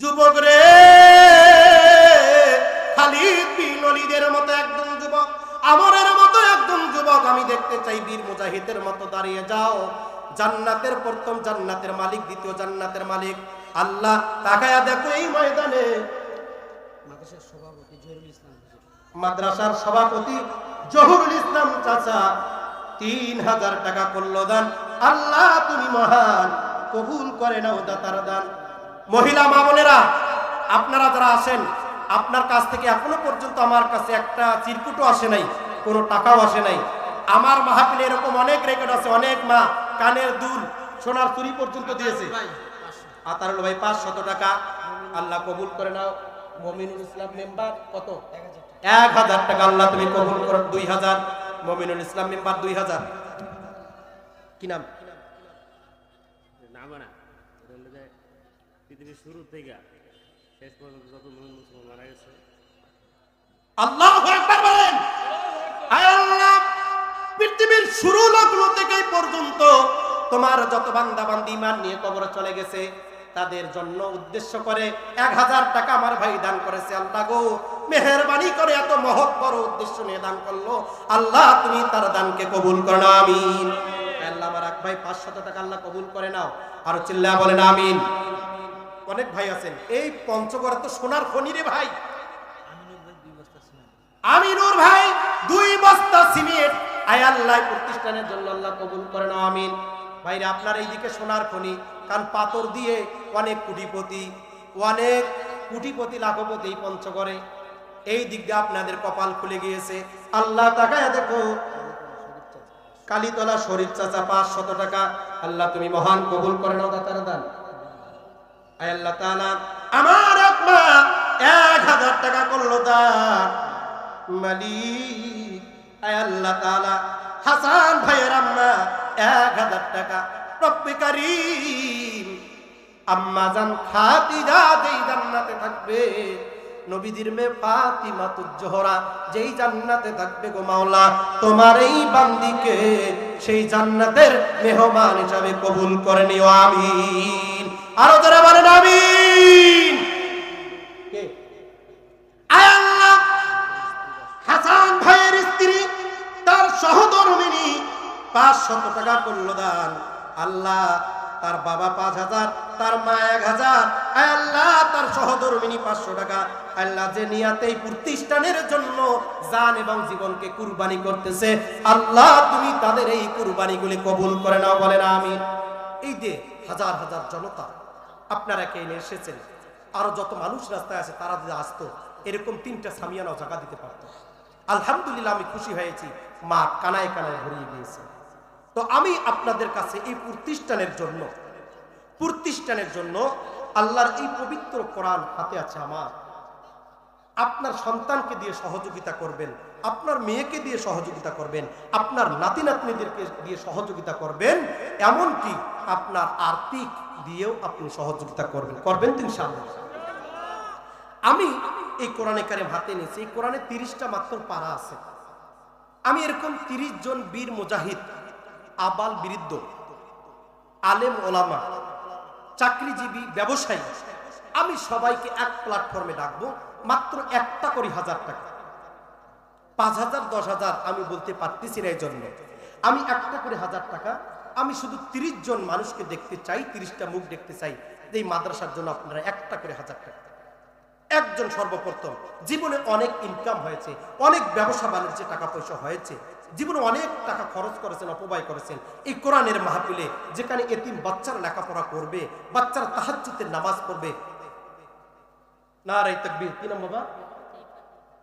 যুবক রে খালিদ বিন মতো একজন যুবক, আমরের মতো একজন যুবক, আমি দেখতে চাই বীর মুজাহিদের মতো দাঁড়িয়ে যাও। জান্নাতের প্রথম জান্নাতের মালিক, দ্বিতীয় জান্নাতের মালিক। আল্লাহ, তাকায়া দেখো এই ময়দানে। মাদ্রাসার সভাপতি জহুরুল ইসলাম। চাচা, তিন হাজার টাকা করল দান আল্লাহ, তুমি মহান, কবুল করে নাও দাতার দান। মহিলা মা বোনেরা, আপনারা যারা আসেন আপনার কাছ থেকে এখনও পর্যন্ত আমার কাছে একটা চিরকুটও আসে নাই, কোনো টাকাও আসে নাই। আমার মাহফিলে এরকম অনেক রেকর্ড আছে, অনেক মা কানের দুল সোনার চুরি পর্যন্ত দিয়েছে। আতারুল ভাই পাঁচ শত টাকা। আল্লাহ কবুল করে নাও। মমিনুল ইসলাম মেম্বার কত? এক হাজার এক টাকা। আল্লাহ তুমি কবুল করো। দুই হাজার। মমিনুল ইসলাম মেম্বার দুই হাজার। কি নাম? না। পৃথিবীর শুরু থেকে শেষ পর্যন্ত যত মুসলিম মুসলমান মারা গেছে। আল্লাহ বলেন পৃথিবীর শুরু লগ্ন থেকে পর্যন্ত তোমার যত বান্দা বান্দি ইমান নিয়ে চলে গেছে, তাদের জন্য উদ্দেশ্য করে এক হাজার টাকা আমার ভাই দান করেছে। আল্লাহ গো, মেহরবানি করে এত মহৎ বড় উদ্দেশ্য নিয়ে দান করল। আল্লাহ, তুমি তার দানকে কবুল করো না, আমিন। আল্লাহ আমার এক ভাই পাঁচশত টাকা আল্লাহ কবুল করে নাও। আর চিল্লা বলেন, আমিন। অনেক ভাই আছেন। এই পঞ্চগড় তো সোনার খনি রে ভাই। আমিনুর ভাই দুই বস্তা সিমেন্ট। আমিনুর ভাই দুই বস্তা সিমেন্ট আয় আল্লাহ প্রতিষ্ঠানের জন্য আল্লাহ কবুল করে নাও আমিন। ভাইরা, আপনার এইদিকে সোনার খনি, কারণ পাথর দিয়ে অনেক কুটিপতি অনেক কুটিপতি, লাখপতি এই পঞ্চগড়ে। এই দিক দিয়ে আপনাদের কপাল খুলে গিয়েছে। আল্লাহ তাকায় দেখো, কালীতলা শরীফ চাচা পাঁচ শত টাকা। আল্লাহ তুমি মহান কবুল করে নাও দাতার দান। আল্লাহ তাআলা, আমার আত্মা এক হাজার টাকা করল দান মালিক। আল্লাহ তাআলা, হাসান ভাইয়ের আম্মা এক হাজার টাকা। রব্বে কারীম, আম্মা জান খাদিজা যেই জান্নাতে থাকবে নবীদের মেয়ে ফাতিমা জোহরা যেই জান্নাতে থাকবে গো মাওলা, তোমার এই বান্দিকে সেই জান্নাতের মেহমান হিসাবে কবুল করে নিও, আমিন। আরও যারা বলেন আল্লাহ হাসান ভাইয়ের স্ত্রী তার সহধর্মিনী পাঁচ শত টাকা করল দান। আল্লাহ তার বাবা পাঁচ হাজার তার মা এক হাজার। আল্লাহ তার সহধর্মিনী পাঁচশো টাকা। আল্লাহ যে নিয়াতে এই প্রতিষ্ঠানের জন্য যান এবং জীবনকে কুরবানি করতেছে আল্লাহ তুমি তাদের এই কুরবানিগুলি কবুল করে নাও বলেন আমি এই যে হাজার হাজার জনতা আপনারা কে এনে এসেছেন? আরও যত মানুষ রাস্তায় আছে, তারা যদি আসতো, এরকম তিনটা সামিয়ানাও জায়গা দিতে পারতো। আলহামদুলিল্লাহ আমি খুশি হয়েছি, মা কানায় কানায় ভরিয়ে দিয়েছে তো আমি আপনাদের কাছে এই প্রতিষ্ঠানের জন্য প্রতিষ্ঠানের জন্য আল্লাহর এই পবিত্র কোরআন হাতে আছে আমার। আপনার সন্তানকে দিয়ে সহযোগিতা করবেন, আপনার মেয়েকে দিয়ে সহযোগিতা করবেন, আপনার নাতি নাতনিদেরকে দিয়ে সহযোগিতা করবেন, এমনকি আপনার আর্থিক দিয়েও আপনি সহযোগিতা করবেন। করবেন তো ইনশাআল্লাহ। আমি এই কোরআনে কারিম হাতে নিয়েছি। এই কোরআনে তিরিশটা মাত্র পারা আছে। আমি এরকম তিরিশ জন বীর মুজাহিদ, আবাল বৃদ্ধ, আলেম ওলামা, চাকরিজীবী, ব্যবসায়ী, আমি সবাইকে এক প্ল্যাটফর্মে ডাকবো, মাত্র একটা করে হাজার টাকা। পাঁচ হাজার, দশ হাজার আমি বলতে পারতেছি না এই জন্য আমি একটা করে হাজার টাকা আমি শুধু তিরিশ জন মানুষকে দেখতে চাই, তিরিশটা মুখ দেখতে চাই। এই মাদ্রাসার জন্য আপনারা একটা করে হাজার টাকা। একজন সর্বপ্রথম। জীবনে অনেক ইনকাম হয়েছে, অনেক ব্যবসা বাণিজ্যে টাকা পয়সা হয়েছে। জীবনে অনেক টাকা খরচ করেছেন, অপব্যয় করেছেন। এই কোরআনের মাহফিলে যেখানে এতিম বাচ্চারা লেখাপড়া করবে, বাচ্চারা তাহাজ্জুদের নামাজ পড়বে। না রে তকবীর, কি নাম বাবা?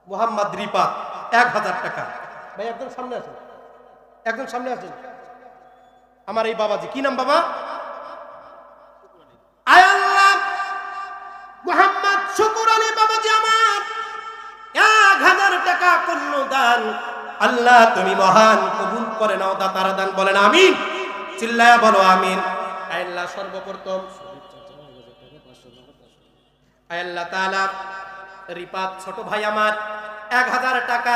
মোহাম্মদ রিপা এক হাজার টাকা। ভাই একদম সামনে আসেন। একদম সামনে আসেন। আমার এই বাবাজি। কি নাম বাবা? আয় আল্লাহ। মোহাম্মদ শুকুর আলী বাবাজি আমার। এক হাজার টাকা করল দান। আল্লাহ, তুমি মহান, কবুল করে নাও দাতার দান। বলেন আমিন। চিল্লায়া বলো আমিন। আয় আল্লাহ, সর্বপ্রথম। আয় আল্লাহ তাআলা, রিপাত ছোট ভাই আমার। এক হাজার টাকা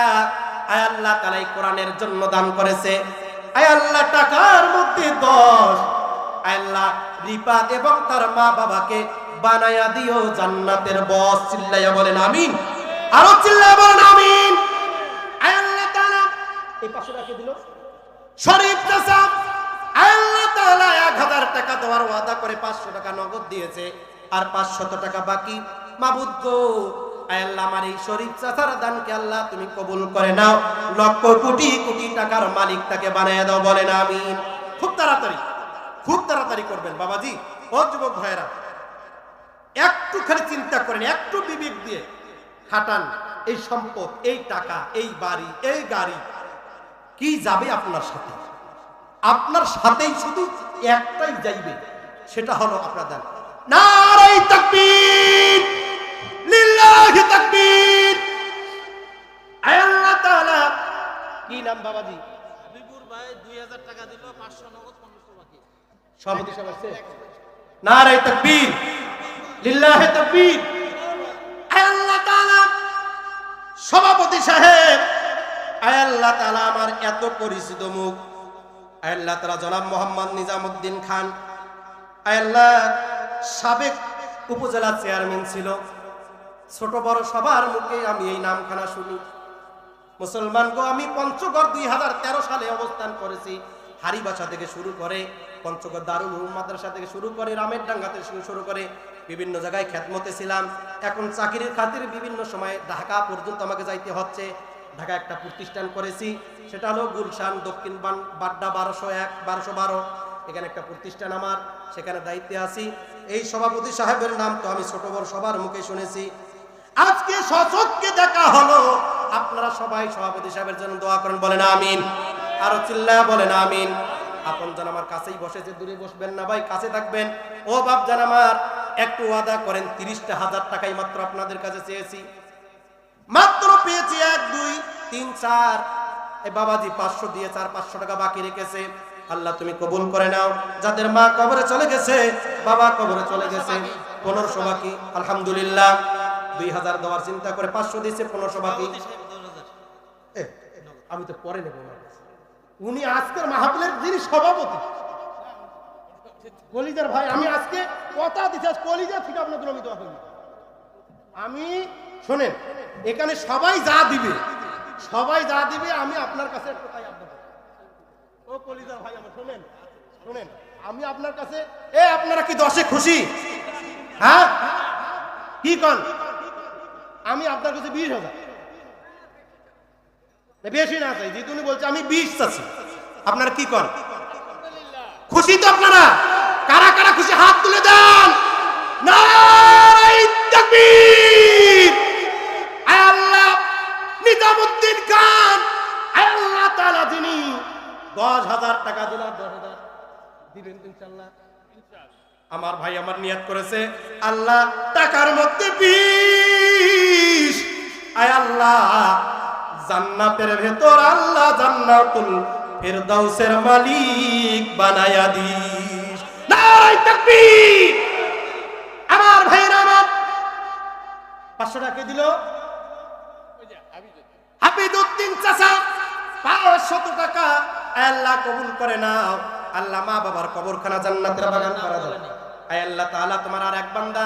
আয় আল্লাহ তাআলা এই কোরআনের জন্য দান করেছে। আয় আল্লাহ, টাকার মধ্যে দশ। আল্লাহ, রিপাত এবং তার মা বাবাকে বানায়া দিও জান্নাতের বস, চিল্লাইয়া বলেন আমিন। আরও চিল্লাইয়া বলেন আমিন। আয় আল্লাহ তাআলা, এই পাশে রাখে দিল? টাকা দেওয়ার করে পাঁচশো টাকা নগদ দিয়েছে, আর পাঁচশত টাকা বাকি। মাবুদ গো লক্ষ কোটি কোটি টাকার মালিক তাকে বানিয়ে দাও, বলেন আমিন। খুব তাড়াতাড়ি খুব তাড়াতাড়ি করবেন বাবাজি। ও যুবক একটু খালি চিন্তা করেন, একটু বিবেক দিয়ে খাটান এই সম্পদ, এই টাকা, এই বাড়ি, এই গাড়ি। কি যাবে আপনার সাথে? আপনার সাথেই শুধু একটাই যাইবে, সেটা হলো আপনার দান। নারাই তাকবীর! লিল্লাহি তাকবীর। আয় আল্লাহ তাআলা। কি নাম বাবাজি? হাবিবুর ভাই দুই হাজার টাকা দিল পাঁচশো নগদ পনেরোশো বাকি। সভাপতি সাহেব আসছে নারাই তাকবীর। লিল্লাহি তাকবীর। আয় আল্লাহ তাআলা। সভাপতি সাহেব। আয় আল্লাহ তাআলা আমার এত পরিচিত মুখ। আয় আল্লাহ তাআলা জনাব মোহাম্মদ নিজামুদ্দিন খান। আয় আল্লাহ সাবেক উপজেলা চেয়ারম্যান ছিল। ছোট বড় সবার মুখে আমি এই নামখানা শুনি। মুসলমান গো, আমি পঞ্চগড় দুই হাজার তেরো সালে অবস্থান করেছি। হারিবাসা থেকে শুরু করে পঞ্চগড় দারুল মাদ্রাসা থেকে শুরু করে রামের ডাঙ্গা থেকে শুরু করে বিভিন্ন জায়গায় খ্যাতমতে ছিলাম। এখন চাকরির খাতির বিভিন্ন সময় ঢাকা পর্যন্ত আমাকে যাইতে হচ্ছে। ঢাকা একটা প্রতিষ্ঠান করেছি। সেটা হলো গুলশান দক্ষিণ বাড্ডা বারোশো এক, বারোশো বারো। এখানে একটা প্রতিষ্ঠান আমার, সেখানে দায়িত্বে আছি। এই সভাপতি সাহেবের নাম তো আমি ছোট বড় সবার মুখে শুনেছি। আজকে সচককে দেখা হলো। আপনারা সবাই সভাপতি সাহেবের জন্য দোয়া করেন, বলেন আমিন। আরও চিল্লা বলেন আমিন। আপন জন আমার কাছেই বসেছে দূরে বসবেন না ভাই, কাছে থাকবেন। ও বাপ জান আমার একটু ওয়াদা করেন, তিরিশটা হাজার টাকাই মাত্র আপনাদের কাছে চেয়েছি। মাত্র পেয়েছি এক, দুই, তিন, চার। বাবাজি পাঁচশো দিয়ে চার, পাঁচশো টাকা বাকি রেখেছে। আল্লাহ তুমি কবুল করে নাও। যাদের মা কবরে চলে গেছে, বাবা কবরে চলে গেছে। পনেরোশো বাকি, আলহামদুলিল্লাহ। দুই হাজার দেওয়ার চিন্তা করে পাঁচশো দিয়েছে পনেরোশো বাকি। আমি তো পরে নেব। উনি আজকের মাহফিলের যিনি সভাপতি কলিজার ভাই আমি আজকে কথা দিচ্ছি কলিজা থেকে আপনাদের আমি দোয়া করি আমি শোনেন এখানে সবাই যা দিবে সবাই যা দিবে আমি আপনার কাছে ও কলিজার ভাই আমার শোনেন শোনেন আমি আপনার কাছে এ আপনারা কি দশে খুশি? হ্যাঁ? কি কন? আমি আপনার কাছে বিশ হাজার। বেশি না চাই যেহেতু উনি বলছে, আমি বিশ চাচ্ছি। আপনারা কি করেন? খুশি তো আপনারা? কারা কারা খুশি? হাত তুলে দেন। আল্লাহ আল্লাহ তাআলা যিনি দশ হাজার টাকা দিলাম দশ হাজার দিবেন ইনশাল্লাহ আমার ভাই আমার নিয়াত করেছে, আল্লাহ টাকার মধ্যে বিষ। আয় আল্লাহ, জান্নাতের ভেতর আল্লাহ জান্নাতুল ফেরদাউসের মালিক বানায়া দিস। তাকবীর। আমার আমার পাঁচশো টাকা দিল? চাচা, পাঁচশত টাকা। আল্লাহ কবুল করে নাও। আল্লাহ মা বাবার কবরখানা জান্নাতের বাগান করা দাও। আয় আল্লাহ তাআলা, তোমার আর এক বান্দা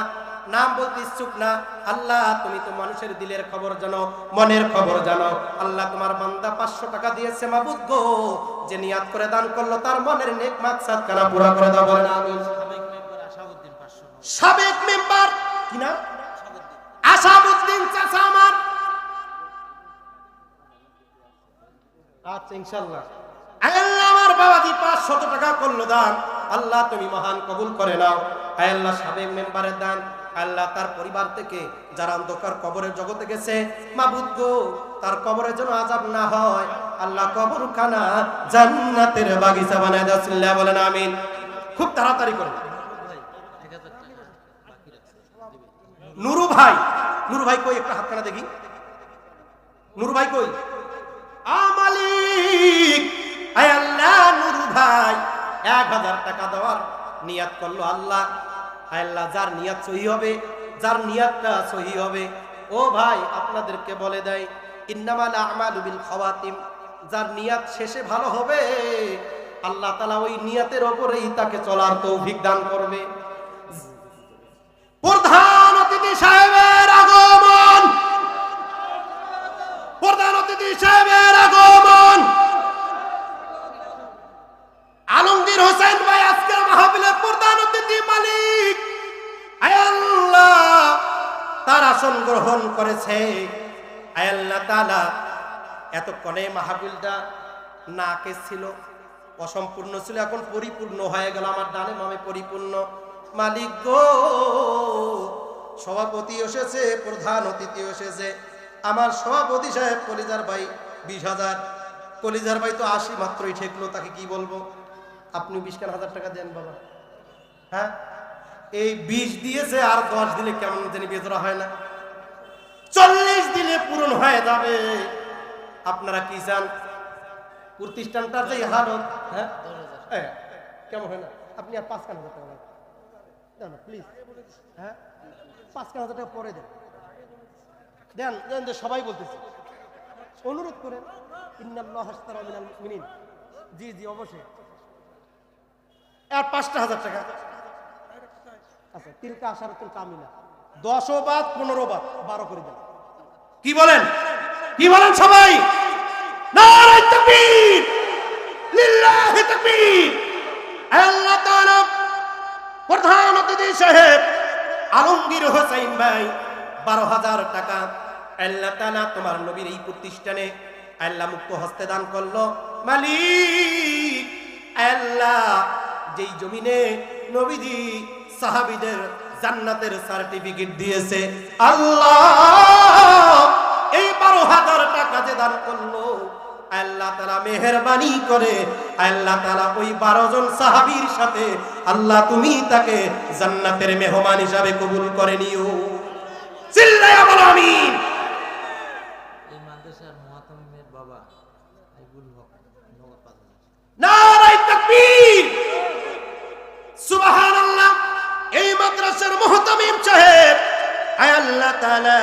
নাম বলতে ইচ্ছুক না। আল্লাহ, তুমি তো মানুষের দিলের খবর জানো, মনের খবর জানো। আল্লাহ তোমার বান্দা পাঁচশো টাকা দিয়েছে, মাবুদ গো, যে নিয়াত করে দান করল, তার মনের নেক মাকসাদ কানা পুরা করে দাও, বলেন আমিন। সাবেক মেম্বার, কি নাম? আশাউদ্দিন চাচা আমার। আচ্ছা ইনশাল্লাহ আল্লাহ, আমার বাবাজি পাঁচশত টাকা করল দান। আল্লাহ তুমি মহান কবুল করে নাও। আয় আল্লাহ, সাবেক মেম্বারের দান। আল্লাহ তার পরিবার থেকে যারা অন্ধকার কবরের জগতে গেছে মাবুদ গো তার কবরের জন্য আজাব না হয়। আল্লাহ কবর খানা জান্নাতের বাগিচা বানায় দাও। বলেন, আমিন। খুব তাড়াতাড়ি করে নুরু ভাই নুরু ভাই কই? একটা হাতখানা দেখি। নুরু ভাই কই? আ মালিক আয় আল্লাহ, নুরু ভাই। এক হাজার টাকা দেওয়ার নিয়াত করল আল্লাহ। আল্লাহ, যার নিয়াত সহি হবে, যার নিয়াতটা সহি হবে, ও ভাই আপনাদেরকে বলে দেয়, ইন্নামাল আমালু বিল খাওয়াতিম, যার নিয়াত শেষে ভালো হবে, আল্লাহ তালা ওই নিয়াতের ওপরেই তাকে চলার তৌফিক দান করবে। এতক্ষণে মাহফিলটা নাকে ছিল, অসম্পূর্ণ ছিল, এখন পরিপূর্ণ হয়ে গেল। আমার ডানে মামে পরিপূর্ণ। মালিক গো, সভাপতি এসেছে, প্রধান অতিথি এসেছে। আমার সভাপতি সাহেব কলিজার ভাই, বিশ হাজার। কলিজার ভাই তো আশি মাত্রই ঠেকলো, তাকে কি বলব? আপনি বিশ খান হাজার টাকা দেন বাবা? হ্যাঁ? এই বিশ দিয়েছে, আর দশ দিলে কেমন জানি বেতরা হয় না। চল্লিশ দিনে পূরণ হয়ে যাবে। আপনারা কি চান? প্রতিষ্ঠানটার যে হালত হ্যাঁ? কেমন হয় না? আপনি আর পাঁচ খান হাজার টাকা প্লিজ হ্যাঁ? পাঁচ খান হাজার টাকা পরে দেন। দেন দেন যে সবাই বলতেছে। অনুরোধ করেন, ইন্নাল্লাহ মুমিনিন। জি জি, অবশ্যই। আর পাঁচটা হাজার টাকা। আচ্ছা তিনটা আসার তিন কামিনা দশও বাদ, পনেরো বাদ, বারো করে দেন। কি বলেন? কি বলেন সবাই? প্রধান অতিথি সাহেব আলমগীর হোসেন ভাই, বারো হাজার টাকা। আল্লাহ তাআলা তোমার নবীর এই প্রতিষ্ঠানে আল্লাহ মুক্ত হস্তে দান করল। মালিক, আল্লাহ যেই জমিনে নবীজি সাহাবিদের জান্নাতের সার্টিফিকেট দিয়েছে, আল্লাহ এই বারো হাজার টাকা যে দান করল আল্লাহ তালা মেহরবানি করে আল্লাহ তালা ওই বারো জন সাহাবীর সাথে আল্লাহ তুমি তাকে জান্নাতের মেহমান হিসাবে কবুল করে নিও। চিল্লায়া বলো আমিন। এই মাদ্রাসার মহাতামিমের বাবা আইবুল হক নগদ নারায়ে তাকবীর। সুবহানাল্লাহ এই মাদ্রাসার মুহতামিম সাহেব আয় আল্লাহ তাআলা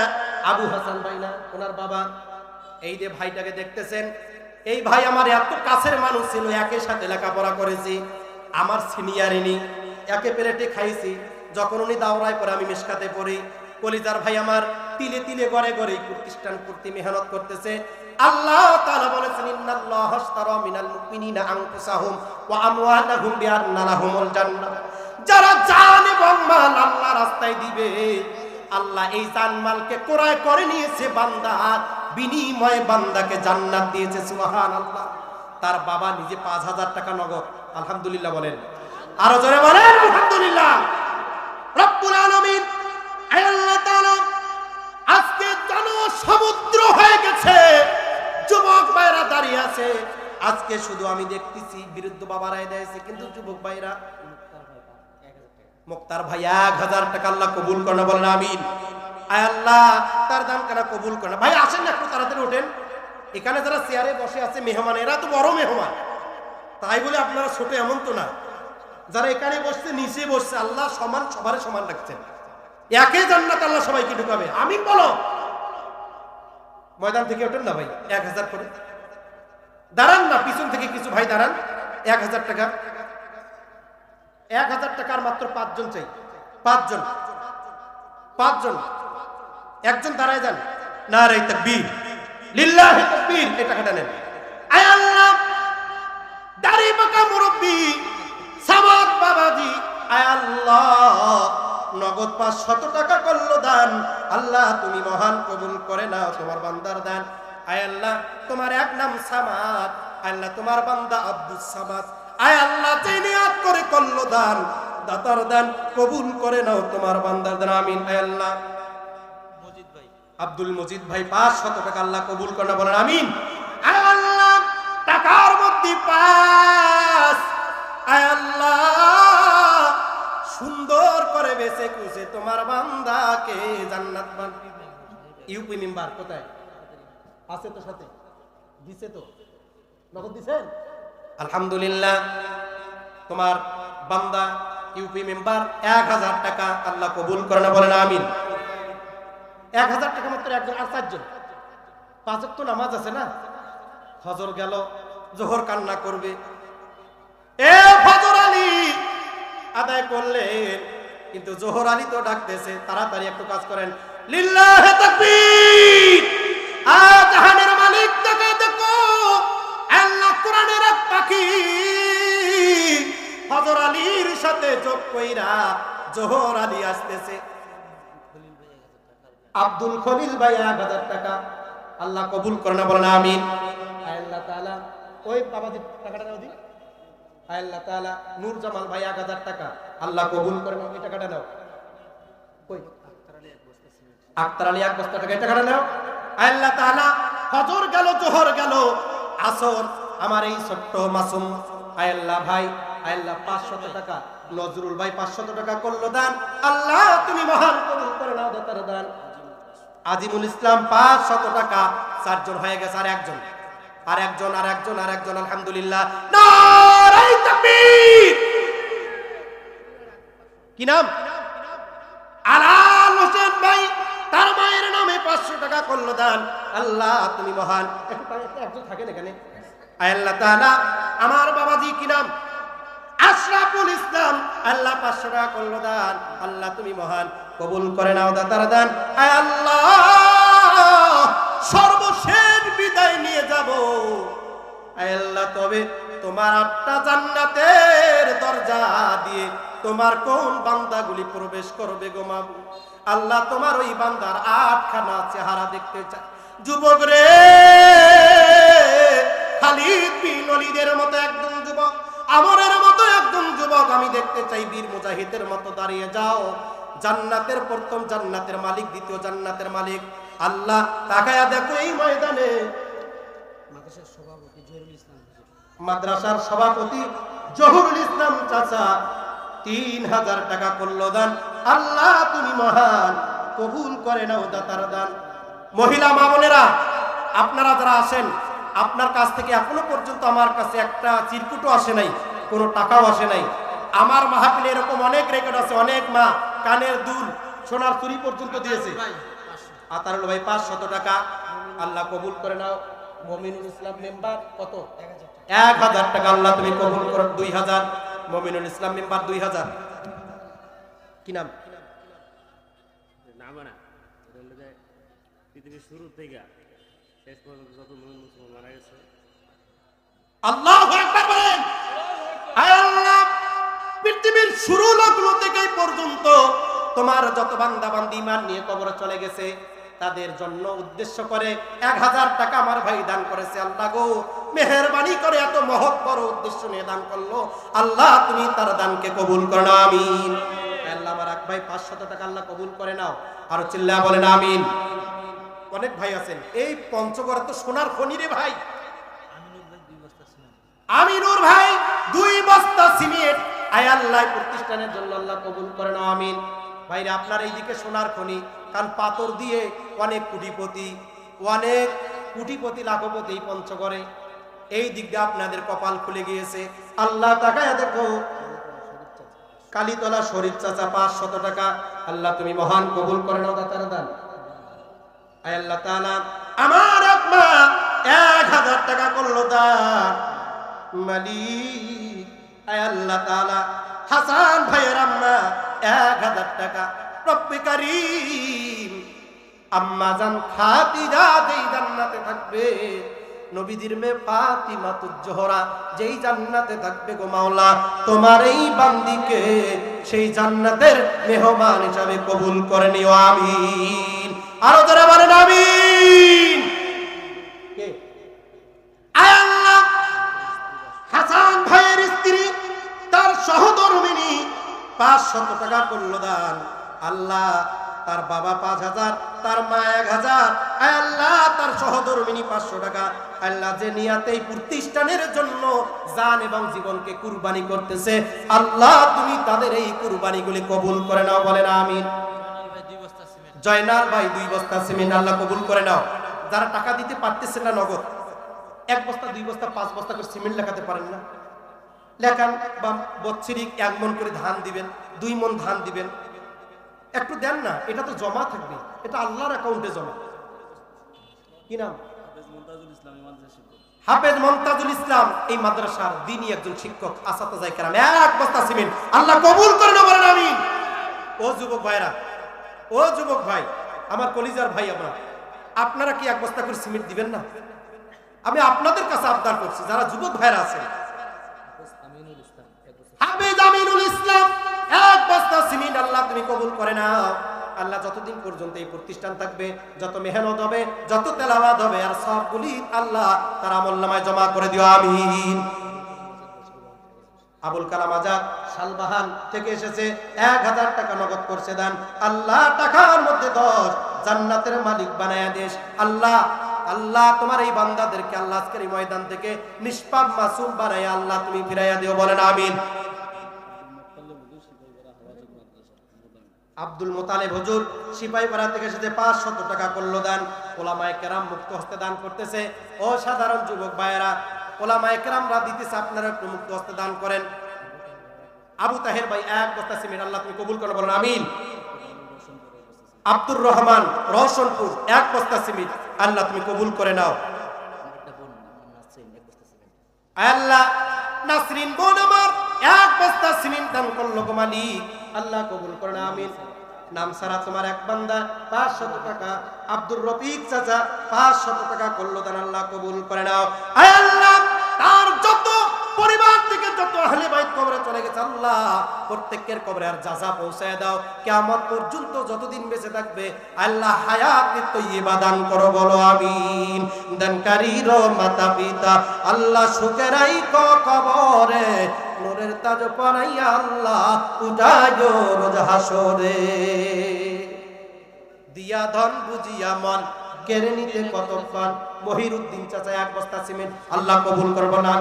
আবু হাসান ভাই না, ওনার বাবা। এই যে ভাইটাকে দেখতেছেন, এই ভাই আমার এত কাছের মানুষ ছিল, একের সাথে লেখাপড়া করেছি, আমার সিনিয়র ইনি, একে প্লেটে খাইছি, যখন উনি দাওরায় পরে আমি মিসকাতে পড়ি, কলিজার ভাই আমার তিলে তিলে গড়ে গড়ে প্রতিষ্ঠান করতে মেহনত করতেছে। আল্লাহ তাআলা বলেছেন, ইন্নাল্লাহ হাশতারা মিনাল মুমিনিনা আনফুসাহুম ওয়া আমওয়ালাহুম বিআন্না লাহুমুল জান্নাহ। যারা জান এবং মাল আল্লাহ রাস্তায় দিবে আল্লাহ এই জানমালকে ক্রয় করে নিয়েছে বান্দা। বিনিময়ে বান্দাকে জান্নাত দিয়েছে, সুবহানাল্লাহ। তার বাবা নিজে পাঁচ হাজার টাকা নগদ। আলহামদুলিল্লাহ বলেন। আরও জোরে বলেন, আলহামদুলিল্লাহ। আল্লাহ হয়ে আজকে শুধু আমি দেখতেছি বিরুদ্ধ বাবারাই দিয়েছে কিন্তু যুবক ভাইরা মুক্তার ভাই এক হাজার টাকা আল্লাহ কবুল করে না, বলেন আমিন। আয় আল্লাহ, তার দান কেন কবুল করে না? ভাই, আসেন না একটু তাড়াতাড়ি ওঠেন। এখানে যারা চেয়ারে বসে আছে, মেহমান, এরা তো বড় মেহমান। তাই বলে আপনারা ছোট এমন তো না। যারা এখানে বসছে, নিচে বসছে, আল্লাহ সমান, সবার সমান রাখছেন। একে জান্নাত আল্লাহ সবাইকে ঢুকাবে। আমিন বলো। ময়দান থেকে ওঠেন না ভাই? এক হাজার করে। দাঁড়ান না, পিছন থেকে কিছু ভাই দাঁড়ান। এক হাজার টাকা। এক হাজার টাকার মাত্র পাঁচজন চাই। পাঁচজন। পাঁচজন। একজন দাঁড়ায় যান। না রে তকবীর। লিল্লাহি তাকবীর, এই টাকাটা নেন। আয় আল্লাহ। দাড়ি পাকা মুরব্বী, সামাদ বাবাজি। আয় আল্লাহ। নগদ পাঁচ শত টাকা করল দান। আল্লাহ, তুমি মহান, কবুল করে নাও, তোমার বান্দার দান। আয় আল্লাহ, তোমার এক নাম সামাদ। আল্লাহ, তোমার বান্দা আব্দুল সামাদ। আয় আল্লাহ যে নিয়াত করে করল দান দাতার দান কবুল করে নাও তোমার বান্দার দান আমিন। আয় আল্লাহ। মজিদ ভাই। আব্দুল মজিদ ভাই পাঁচ শত টাকা আল্লাহ কবুল করে না বলেন আমিন। আয় আল্লাহ টাকার মধ্যে পাঁচ। আয় আল্লাহ সুন্দর করে বেঁচে কুছে তোমার বান্দাকে জান্নাত ইউপি মেম্বার কোথায়? আছে তো সাথে? দিছে তো? নগদ দিছেন? আলহামদুলিল্লাহ, তোমার বান্দা ইউপি মেম্বার এক হাজার টাকা আল্লাহ কবুল করে না বলেন আমিন। এক হাজার টাকা মাত্র একজন আর চারজন। পাঁচ তো নামাজ আছে না? ফজর গেল, জোহর কান্না করবে। এ ফজর আলী আদায় করলেন, কিন্তু জোহর আলী তো ডাকতেছে, তাড়াতাড়ি একটু কাজ করেন। লিল্লাহে তাকবীর! সাথে যোগ কইরা জোহর আলী আসতেছে। আব্দুল খলিল ভাই এক হাজার টাকা। আল্লাহ কবুল করে না বলেন আমিন। ওই বাবাজি, টাকাটা নাও দি। আল্লাহ তাআলা, নূর জামাল ভাই এক হাজার টাকা। আল্লাহ কবুল করে নাও, এই টাকাটা নাও। কই? আক্তার আলী এক বস্তা টাকা, এই টাকাটা নাও। আল্লাহ তাআলা ফজর গেল, জোহর গেল, আসর। আমার এই ছোট্ট মাসুম আল্লাহ ভাই আল্লাহ, পাঁচশত টাকা। নজরুল ভাই পাঁচশত টাকা করল দান। আল্লাহ, তুমি মহান কবুল করে নাও দাতার দান। আজিমুল ইসলাম পাঁচশত টাকা, চারজন হয়ে গেছে আর একজন। আর একজন আর একজন আর একজন, আলহামদুলিল্লাহ। কি নাম? আলাল হোসেন ভাই, তার মায়ের নামে পাঁচশো টাকা করল দান। আল্লাহ, তুমি মহান। একজন থাকেন এখানে? আল্লাহ তাআলা, আমার বাবাজি কি নাম? আশরাফুল ইসলাম, আল্লাহ পাঁচশো করল দান। আল্লাহ, তুমি মহান, কবুল করে নাও দাতার দান। আল্লাহ, সর্বশেষ বিদায় নিয়ে যাব। আল্লাহ, তবে তোমার আটটা জান্নাতের দরজা দিয়ে তোমার কোন বান্দাগুলি প্রবেশ করবে গো আল্লাহ, তোমার ওই বান্দার আটখানা চেহারা দেখতে চায়। যুবক রে, খালিদ বিন ওলিদের মতো একজন চাই বীর মুজাহিদের মতো দাঁড়িয়ে যাও। জান্নাতের প্রথম জান্নাতের মালিক দ্বিতীয় জান্নাতের মালিক। আল্লাহ তাকায়া দেখো এই ময়দানে। মাদ্রাসার সভাপতি জহুরুল ইসলাম মাদ্রাসার সভাপতি জহুরুল ইসলাম চাচা তিন হাজার টাকা করল দান। আল্লাহ তুমি মহান। কবুল করে নাও দাতার দান। মহিলা মামনেরা আপনারা যারা আসেন আপনার কাছ থেকে এখনও পর্যন্ত আমার কাছে একটা চিরকুটও আসে নাই কোনো টাকাও আসে নাই। আমার মাহফিলে এরকম অনেক রেকর্ড আছে অনেক মা কানের দুল সোনার চুরি পর্যন্ত দিয়েছে। ভাই পাঁচশো আতারুল ভাই পাঁচ শত টাকা। আল্লাহ কবুল করে নাও। মমিনুল ইসলাম মেম্বার কত? এক হাজার টাকা আল্লাহ তুমি কবুল করো দুই হাজার। মমিনুল ইসলাম মেম্বার দুই হাজার। কি নাম? হলো পৃথিবীর শুরু থেকে শেষ পর্যন্ত যত মুসলমান মারা গেছে। আল্লাহ একবার বলেন আয় আল্লাহ পৃথিবীর শুরু লগ্ন থেকে পর্যন্ত তোমার যত বান্দা বান্দি ইমান নিয়ে কবরে চলে গেছে, তাদের জন্য উদ্দেশ্য করে এক হাজার টাকা আমার ভাই দান করেছে। আল্লাহ গো, মেহরবানি করে এত মহৎ বড় উদ্দেশ্য নিয়ে দান করল। আল্লাহ, তুমি তার দানকে কবুল করে নাও আমিন। আল্লাহ আমার এক ভাই, পাঁচশত টাকা আল্লাহ কবুল করে নাও। আর চিল্লা বলেন আমিন। অনেক ভাই আছেন। এই পঞ্চগড় তো সোনার খনি রে ভাই। আমিনুল ভাই, দুই বস্তা সিমেন্ট। আমিনুর ভাই, দুই বস্তা সিমেন্ট। আয় আল্লাহ প্রতিষ্ঠানের জন্য আল্লাহ কবুল করে নাও আমিন। ভাইরে, আপনার এইদিকে সোনার খনি, কারণ পাথর দিয়ে অনেক কুটিপতি অনেক কুটিপতি, লাখপতি এই পঞ্চগড়ে, এই দিকটা আপনাদের কপাল খুলে গিয়েছে। আল্লাহ তাকায় দেখো, কালীতলা শরীফ চাচা পাঁচ শত টাকা। আল্লাহ, তুমি মহান, কবুল করে নাও দাতার দান। আল্লাহ আমার আত্মা এক হাজার টাকা করল দান। মালিক হাসান ভাইয়ের আম্মা, এক হাজার টাকা। রব্বে কারীম। আম্মা জান খাতিজা যেই জান্নাতে থাকবে নবীদের মে ফাতিমা জোহরা যেই জান্নাতে থাকবে গো মাওলা, তোমার এই বান্দিকে সেই জান্নাতের মেহমান হিসাবে কবুল করে নিও, আমিন। আরও যারা বলেন, আমিন। পাঁচ শত টাকা করল দান আল্লাহ তার বাবা পাঁচ হাজার, তার মা এক হাজার, আল্লাহ তার সহধর্মিনী পাঁচশো টাকা। আল্লাহ যে নিয়াতে এই প্রতিষ্ঠানের জন্য জান এবং জীবনকে কুরবানি করতেছে, আল্লাহ তুমি তাদের এই কুরবানিগুলি কবুল করে নাও আমিনুল ভাই দুই জয়নাল ভাই, দুই বস্তা সিমেন্ট আল্লাহ কবুল করে নাও। যারা টাকা দিতে পারতেছে না নগদ, এক বস্তা, দুই বস্তা, পাঁচ বস্তা করে সিমেন্ট লেখাতে পারেন না। লেখান বা বৎসরিক এক মন করে ধান দিবেন দুই মন ধান দিবেন। একটু দেন না এটা তো জমা থাকবে এটা আল্লাহর অ্যাকাউন্টে জমা। কি নাম? হাফেজ মমতাজুল ইসলাম এই মাদ্রাসার দিনই একজন শিক্ষক আসাতাজাই কেরাম এক বস্তা সিমেন্ট। আল্লাহ কবুল করে না বলেন আমি ও যুবক ভাইরা ও যুবক ভাই আমার কলিজার ভাই আমরা আপনারা কি এক বস্তা করে সিমেন্ট দিবেন না? আমি আপনাদের কাছে আবদার করছি যারা যুবক ভাইরা আছেন আমিনুল ইসলাম এক বস্তা হাফেজ আমিনুল ইসলাম, এক বস্তা সিমেন্ট আল্লাহ তুমি কবুল করে নাও। আল্লাহ যতদিন পর্যন্ত এই প্রতিষ্ঠান থাকবে, যত মেহনত হবে, যত তেলাওয়াত হবে, আর সবগুলি আল্লাহ তার আমল নামায় জমা করে দিও, আমিন। আবুল কালাম আজাদ সালবাহান থেকে এসেছে, এক হাজার টাকা নগদ করছে দান। আল্লাহ টাকার মধ্যে দশ জান্নাতের মালিক বানায়া দেশ আল্লাহ আল্লাহ, তোমার এই বান্দাদেরকে আল্লাহ আজকের এই ময়দান থেকে নিষ্পাপ, মাসুম বানাই আল্লাহ তুমি ফিরাইয়া দিও, বলেন আমিন। আব্দুল মোতালেব হুজুর সিপাহী পাড়া থেকে এসেছে পাঁচ শত টাকা করল দান, ওলামায় কেরাম মুক্ত হস্তে দান করতেছে। ও সাধারণ যুবক ভাইয়েরা, ওলামায় কেরামরা দিতেছে আপনারা একটু মুক্ত হস্তে দান করেন। আবু তাহের ভাই এক বস্তা সিমেন্ট, আল্লাহ তুমি কবুল করে, বলেন আমিন। আব্দুর রহমান রওশনপুর এক বস্তা সিমেন্ট। আল্লাহ তুমি কবুল করে নাও। আল্লাহ, নাসরিন বোন আমার, এক বস্তা সিমেন্ট দান করল গো মালিক। আল্লাহ কবুল করে না আমিন। নাম সারা তোমার এক বান্দা পাঁচ শত টাকা, আব্দুর রফিক চাচা পাঁচ শত টাকা করল দান আল্লাহ কবুল করে নাও। আয় আল্লাহ, তার যত পরিবার থেকে যত আহলে বাইত কবরে চলে গেছে, আল্লাহ প্রত্যেকের কবরে আর যাজা পৌঁছায় দাও। পর্যন্ত যতদিন বেঁচে থাকবে, আল্লাহ হায়াত করো, বলো আমিন। মাতা পিতা, আল্লাহ কবরে। তাজ আল্লাহ উঠায় রোজ হাসরে। দিয়া ধন বুঝিয়া মন, কেড়ে নিতে কতক্ষণ মহিরুদ্দিন চাচা এক বস্তা সিমেন্ট, আল্লাহ কবুল করব না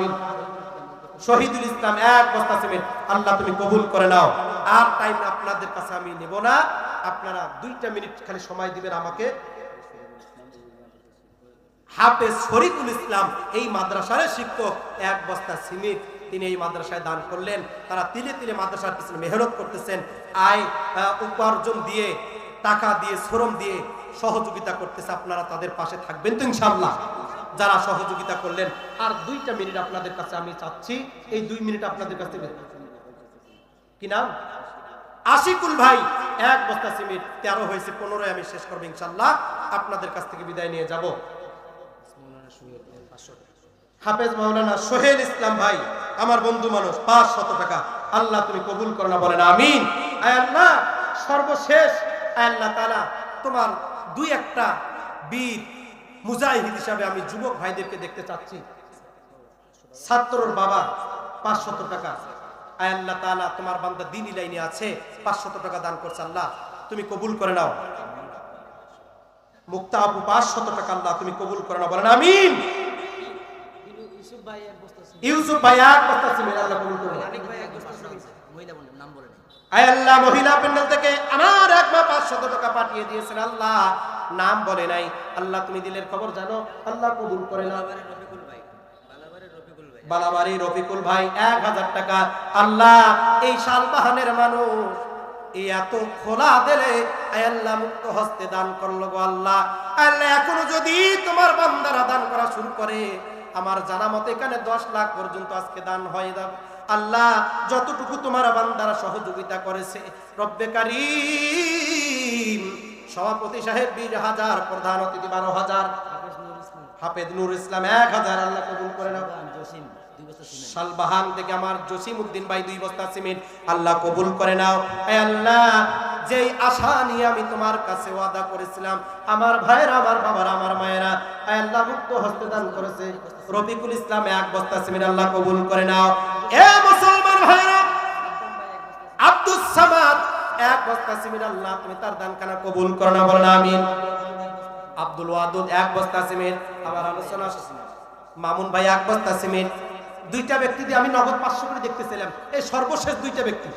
শহীদুল ইসলাম এক বস্তা সিমেন্ট। আল্লাহ তুমি কবুল করে নাও। আর টাইম আপনাদের কাছে আমি নেব না। আপনারা দুইটা মিনিট খালি সময় দিবেন আমাকে। হাফেজ শরীফুল ইসলাম, এই মাদ্রাসার শিক্ষক, এক বস্তা সিমেন্ট তিনি এই মাদ্রাসায় দান করলেন। তারা তিলে তিলে মাদ্রাসার পিছনে মেহনত করতেছেন। আয় উপার্জন দিয়ে, টাকা দিয়ে, শ্রম দিয়ে সহযোগিতা করতেছে। আপনারা তাদের পাশে থাকবেন তো ইনশাল্লাহ যারা সহযোগিতা করলেন। আর দুইটা মিনিট আপনাদের কাছে আমি চাচ্ছি, এই দুই মিনিট আপনাদের কাছে কি নাম? আশিকুল ভাই, এক বস্তা সিমেন্ট, তেরো হয়েছে পনেরোই আমি শেষ করব ইনশাল্লাহ। আপনাদের কাছ থেকে বিদায় নিয়ে যাব। হাফেজ মাওলানা সোহেল ইসলাম ভাই, আমার বন্ধু মানুষ, পাঁচ শত টাকা। আল্লাহ তুমি কবুল করো না বলেন, আমিন। আয় আল্লাহ, সর্বশেষ, আয় আল্লাহ তালা তোমার দুই একটা বীর মুজাহিদ হিসাবে আমি যুবক ভাইদেরকে দেখতে চাচ্ছি। ছাত্রর বাবা পাঁচশত টাকা। আয় আল্লাহ তালা তোমার বান্দা দিনী লাইনে আছে পাঁচশত টাকা দান করছে আল্লাহ। তুমি কবুল করে নাও। মুক্তা আপু পাঁচশত টাকা আল্লাহ তুমি কবুল করে নাও। বলেন আমিন। ইউসুফ ভাই এক বস্তা সিমেন্ট আল্লাহ কবুল করে মহিলা আয় আল্লাহ প্যান্ডেল থেকে আমার এক মা পাঁচশত টাকা পাঠিয়ে দিয়েছেন আল্লাহ। নাম বলে নাই। আল্লাহ তুমি দিলের খবর জানো? আল্লাহ কবুল করে ভাই। বালাবাড়ি রফিকুল ভাই। এক হাজার টাকা। আল্লাহ এই শালবাহানের মানুষ এত খোলা দিলে আল্লাহ মুক্ত হস্তে দান করল গো আল্লাহ। আল্লাহ এখনও যদি তোমার বান্দারা দান করা শুরু করে আমার জানা মতে এখানে দশ লাখ পর্যন্ত আজকে দান হয়ে যাবে। আল্লাহ যতটুকু তোমার বান্দারা সহযোগিতা করেছে রব্বে কারিম। সভাপতি সাহেব বিশ হাজার, প্রধান অতিথি বারো হাজার। হাফেদ নূর ইসলাম এক হাজার, আল্লাহ কবুল করে নাও। সালবাহান থেকে আমার জসিম উদ্দিন ভাই দুই বস্তা সিমেন্ট, আল্লাহ কবুল করে নাও। আল্লাহ, যেই আশা নিয়ে আমি তোমার কাছে ওয়াদা করেছিলাম, আমার ভাইয়েরা, আমার আমার মায়েরা আল্লাহ মুক্ত হস্তে দান করেছে। রফিকুল ইসলাম এক বস্তা সিমেন্ট, আল্লাহ কবুল করে নাও। এ মুসলমান ভাইয়েরা আমি পাঁচশো সর্বশেষ দুইটা ব্যক্তি।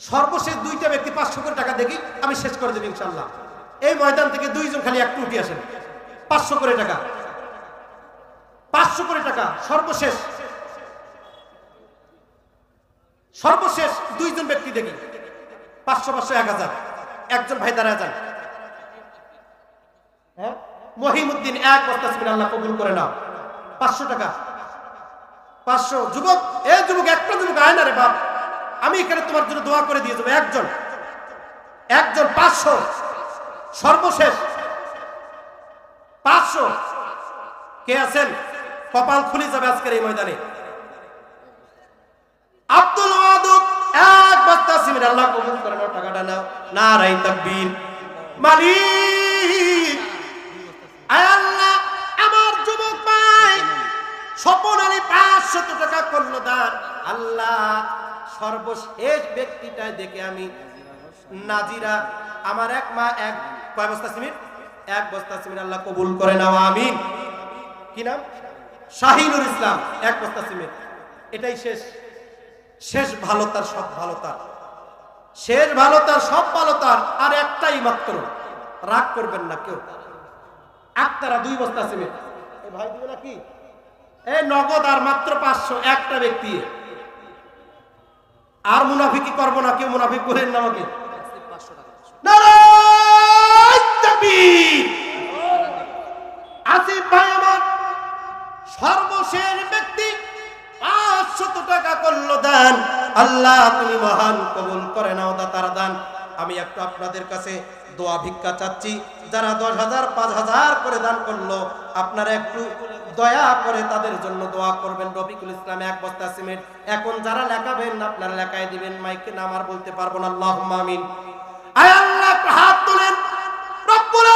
সর্বশেষ দুইটা ব্যক্তি পাঁচশো টাকা দেখি, আমি শেষ করে দেবো ইনশাল্লাহ এই ময়দান থেকে দুইজন খালি একটু উঠে আসেন। পাঁচশো করে টাকা। পাঁচশো করে টাকা, সর্বশেষ। সর্বশেষ দুইজন ব্যক্তি দেখি। পাঁচশো পাঁচশো, এক হাজার। একজন ভাই দাঁড়া যান। হ্যাঁ? মহিমুদ্দিন এক বস্তা সিমেন্ট আল্লাহ কবুল করে নাও। পাঁচশো টাকা। পাঁচশো। যুবক, এ যুবক, একটা যুবক আয় না রে বাপ। আমি এখানে তোমার জন্য দোয়া করে দিয়ে যাব। একজন। একজন, পাঁচশো। সর্বশেষ। পাঁচশো। কে আছেন? কপাল খুলে যাবে আজকের এই ময়দানে আব্দুল ওয়াদুদ এক বস্তা সিমেন্ট আল্লাহ কবুল করে নাও টাকাটা নাও। না রাই তাকবীর। মালিক, আয় আল্লাহ, আমার যুবক ভাই, স্বপন আলী পাঁচশত টাকা করল দান আল্লাহ, সর্বশেষ ব্যক্তিটাই দেখে আমি নাজিরা। আমার এক মা, এক, কয় বস্তা সিমেন্ট? এক বস্তা সিমেন্ট আল্লাহ কবুল করে নাও, আমিন। কি নাম? শাহিনুর ইসলাম, এক বস্তা সিমেন্ট। এটাই শেষ। শেষ ভালো তার, সব ভালো তার। শেষ ভালো তার, সব ভালো তার, আর একটাই মাত্র। রাগ করবেন না কেউ। আপনারা দুই বস্তা সিমেন্ট। ভাই দিবে নাকি? এই নগদ আর মাত্র পাঁচশো, একটা ব্যক্তি। আর মুনাফিকি করব না? কেউ মুনাফিক বলেন না আমাকে। আসিফ ভাই আমার সর্বশেষ ব্যক্তি। পাঁচশত টাকা করল দান। আল্লাহ, তুমি মহান, কবুল করে নাও দাতার দান। আমি একটু আপনাদের কাছে দোয়া ভিক্ষা চাচ্ছি। যারা দশ হাজার, পাঁচ হাজার করে দান করল, আপনারা একটু দয়া করে তাদের জন্য দোয়া করবেন। রফিকুল ইসলাম এক বস্তা সিমেন্ট। এখন যারা লেখাবেন, আপনারা লেখায় দিবেন। মাইকে আর বলতে পারব না। আল্লাহ আমিন। আয় হাত রব্বুল